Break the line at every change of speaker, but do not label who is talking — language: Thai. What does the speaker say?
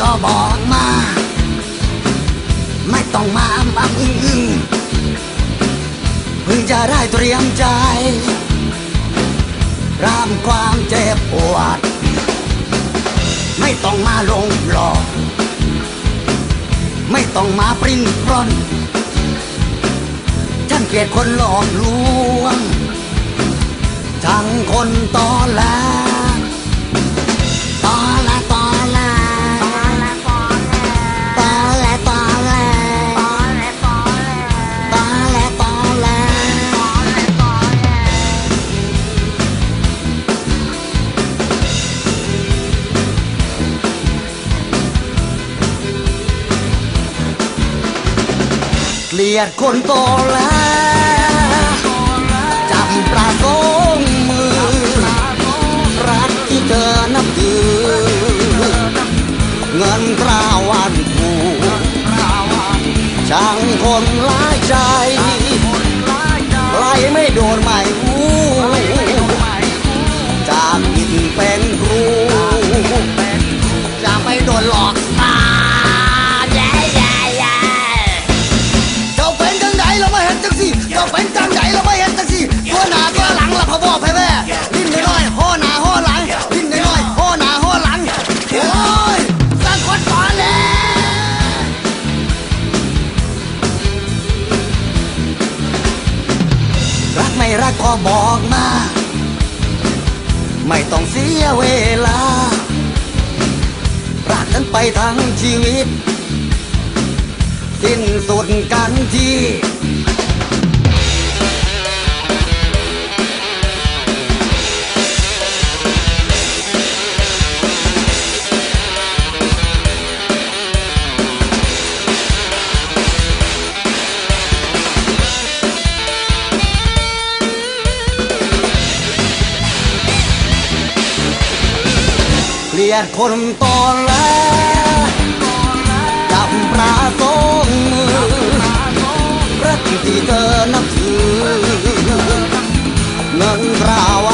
ก็บอกมา ไม่ต้องมาอ้ำอ้ำอึ้งอึ้งเพิ่งจะได้เตรียมใจรามความเจ็บปวด ไม่ต้องมาลงหลอก ไม่ต้องมาปริ้นปล้นฉันเกลียดคนหลอกลวง ทั้งคนตอแหล เกลียดคนโตแล้วจำประสงมือ รักที่เธอนับถือ เงินตราวันผูช่างคนร้ายใจใครไม่โดนไม่รู้จากผิดเป็นครู ไม่รักก็บอกมา ไม่ต้องเสียเวลา รักกันไปทั้งชีวิต สิ้นสุดกันที่ ลียดคนตอนแลจำปราสงค์มือรักที่เธอนับถือเงินตราวั